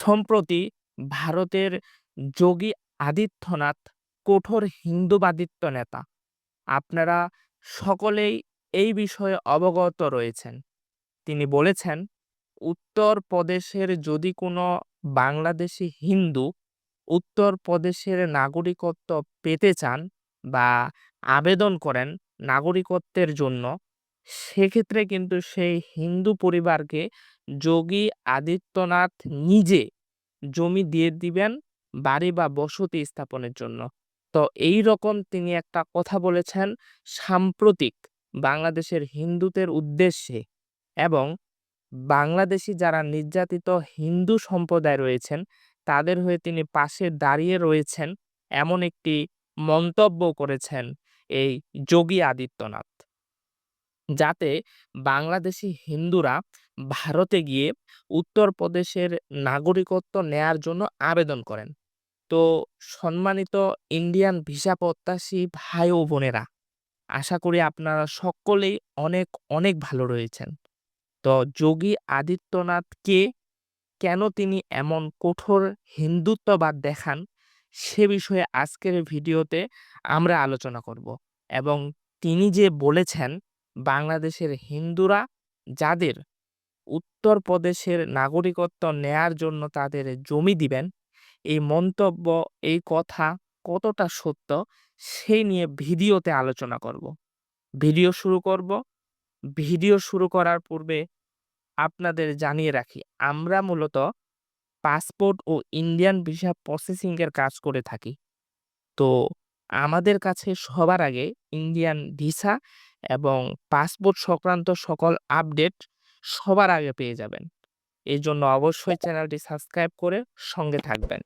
সম্প্রতি ভারতের যোগী আদিত্যনাথ কঠোর হিন্দুবাদিত্ব নেতা। আপনারা সকলেই এই বিষয়ে অবগত রয়েছেন। তিনি বলেছেন উত্তরপ্রদেশের যদি কোনো বাংলাদেশি হিন্দু উত্তরপ্রদেশের নাগরিকত্ব পেতে চান বা আবেদন করেন নাগরিকত্বের জন্য, সেক্ষেত্রে কিন্তু সেই হিন্দু পরিবারকে যোগী আদিত্যনাথ নিজে জমি দিয়ে দিবেন বাড়ি বা বসতি স্থাপনের জন্য। তো এই রকম তিনি একটা কথা বলেছেন সাম্প্রতিক বাংলাদেশের হিন্দুদের উদ্দেশ্যে এবং বাংলাদেশি যারা নির্যাতিত হিন্দু সম্প্রদায় রয়েছেন, তাদের হয়ে তিনি পাশে দাঁড়িয়ে রয়েছেন এমন একটি মন্তব্য করেছেন এই যোগী আদিত্যনাথ। যাতে বাংলাদেশি হিন্দুরা ভারতে গিয়ে উত্তরপ্রদেশের নাগরিকত্ব নেয়ার জন্য আবেদন করেন। তো সম্মানিত ইন্ডিয়ান ভিসা প্রত্যাশী ভাই ও বোনেরা, আশা করি আপনারা সকলেই অনেক অনেক ভালো রয়েছেন। তো যোগী আদিত্যনাথ কে, কেন তিনি এমন কঠোর হিন্দুত্ববাদ দেখান, সে বিষয়ে আজকের ভিডিওতে আমরা আলোচনা করব এবং তিনি যে বলেছেন, বাংলাদেশের হিন্দুরা যাদের উত্তরপ্রদেশের নাগরিকত্ব নেয়ার জন্য তাদের জমি দিবেন। এই মন্তব্য, এই কথা কতটা সত্য সেই নিয়ে ভিডিওতে আলোচনা করব। ভিডিও শুরু করব। ভিডিও শুরু করার পূর্বে আপনাদের জানিয়ে রাখি, আমরা মূলত পাসপোর্ট ও ইন্ডিয়ান ভিসা প্রসেসিংয়ের কাজ করে থাকি। তো আমাদের কাছে সবার আগে ইন্ডিয়ান ভিসা এবং পাসপোর্ট সংক্রান্ত সকল আপডেট সবার আগে পেয়ে যাবেন। এই জন্য অবশ্যই চ্যানেলটি সাবস্ক্রাইব করে সঙ্গে থাকবেন।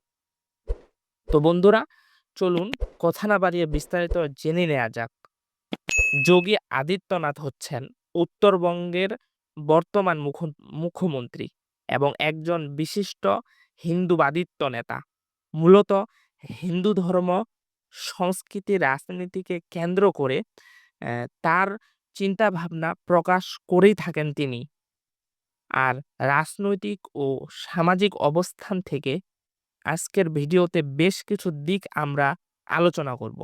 তো বন্ধুরা, চলুন কথা না বাড়িয়ে বিস্তারিত জেনে নেওয়া যাক। যোগী আদিত্যনাথ হচ্ছেন উত্তরবঙ্গের বর্তমান মুখ, মুখ্যমন্ত্রী এবং একজন বিশিষ্ট হিন্দুবাদিত্ব নেতা। মূলত হিন্দু ধর্ম, সংস্কৃতি, রাজনীতিকে কেন্দ্র করে তার চিন্তা ভাবনা প্রকাশ করেই থাকেন তিনি। আর রাজনৈতিক ও সামাজিক অবস্থান থেকে আজকের ভিডিওতে বেশ কিছু দিক আমরা আলোচনা করব।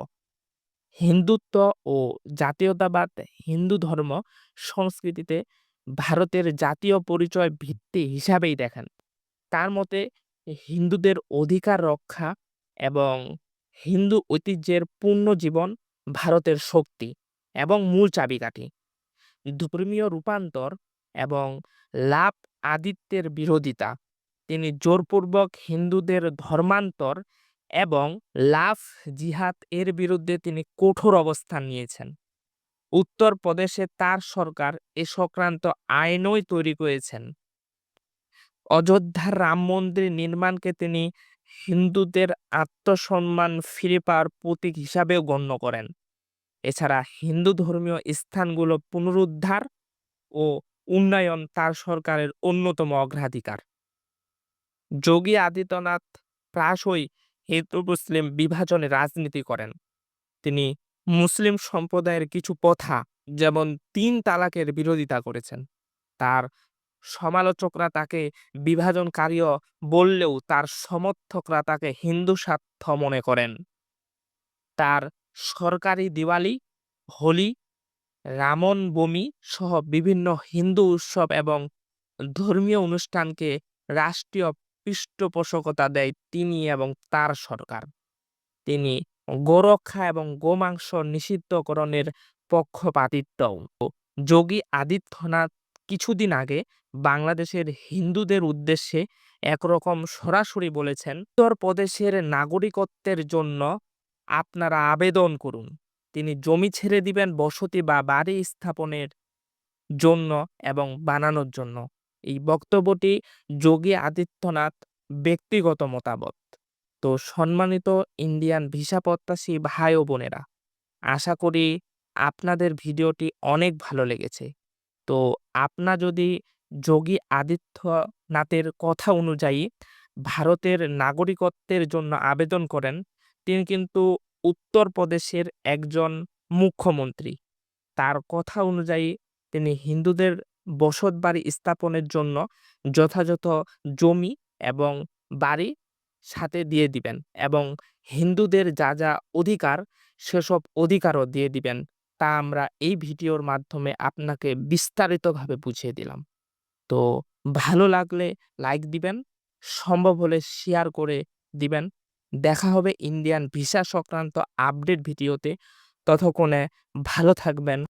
হিন্দুত্ব ও জাতীয়তাবাদ, হিন্দু ধর্ম সংস্কৃতিতে ভারতের জাতীয় পরিচয় ভিত্তি হিসাবেই দেখেন। তার মতে, হিন্দুদের অধিকার রক্ষা এবং হিন্দু ঐতিহ্যের পূর্ণ জীবন ভারতের শক্তি এবং মূল চাবিকাঠি। ধর্মীয় রূপান্তর এবং লাভ আদিত্যের বিরোধিতা। তিনি জোরপূর্বক হিন্দুদের ধর্মান্তর এবং লাভ জিহাদ এর বিরুদ্ধে তিনি কঠোর অবস্থান নিয়েছেন। উত্তরপ্রদেশে তার সরকার এ সংক্রান্ত আইনই তৈরি করেছেন। অযোধ্যার রাম মন্দির নির্মাণকে তিনি হিন্দুদের আত্মসম্মান ফিরে পাওয়ার প্রতীক হিসাবেও গণ্য করেন। এছাড়া হিন্দু ধর্মীয় স্থানগুলো পুনরুদ্ধার ও উন্নয়ন তার সরকারের অন্যতম অগ্রাধিকার। যোগী আদিত্যনাথ প্রায়শই হিন্দু মুসলিম বিভাজনে রাজনীতি করেন। তিনি মুসলিম সম্প্রদায়ের কিছু প্রথা, যেমন তিন তালাকের বিরোধিতা করেছেন। তার সমালোচকরা তাকে বিভাজনকারীও বললেও তার সমর্থকরা তাকে হিন্দু স্বার্থ মনে করেন। তার সরকারি দিওয়ালি, হোলি রামন বমি সহ বিভিন্ন হিন্দু উৎসব এবং ধর্মীয় অনুষ্ঠানকে রাষ্ট্রীয় পৃষ্ঠপোষকতা দেয় তিনি এবং তার সরকার। তিনি গোরক্ষা এবং গোমাংস নিষিদ্ধকরণের পক্ষপাতিত্ব যোগী আদিত্যনাথ কিছুদিন আগে বাংলাদেশের হিন্দুদের উদ্দেশ্যে একরকম সরাসরি বলেছেন, উত্তরপ্রদেশের নাগরিকত্বের জন্য আপনারা আবেদন করুন। তিনি জমি ছেড়ে দিবেন বসতি বা বাড়ি স্থাপনের জন্য এবং বানানোর জন্য। এই বক্তব্যটি যোগী আদিত্যনাথ ব্যক্তিগত মতামত। তো সম্মানিত ইন্ডিয়ান ভিসা প্রত্যাশী ভাই ও বোনেরা, আশা করি আপনাদের ভিডিওটি অনেক ভালো লেগেছে। তো আপনা যদি যোগী আদিত্যনাথের কথা অনুযায়ী ভারতের নাগরিকত্বের জন্য আবেদন করেন, তিনি কিন্তু উত্তরপ্রদেশের একজন মুখ্যমন্ত্রী তার কথা অনুযায়ী তিনি হিন্দুদের বসতবাড়ি স্থাপনের জন্য যথাযথ জমি এবং বাড়ি সাথে দিয়ে দিবেন এবং হিন্দুদের যা, যা অধিকার সেসব অধিকারও দিয়ে দিবেন। তা আমরা এই ভিডিওর মাধ্যমে আপনাকে বিস্তারিতভাবে বুঝিয়ে দিলাম। তো ভালো লাগলে লাইক দিবেন, সম্ভব হলে শেয়ার করে দিবেন। দেখা হবে ইন্ডিয়ান ভিসা সংক্রান্ত আপডেট ভিডিওতে। ততক্ষণে ভালো থাকবেন।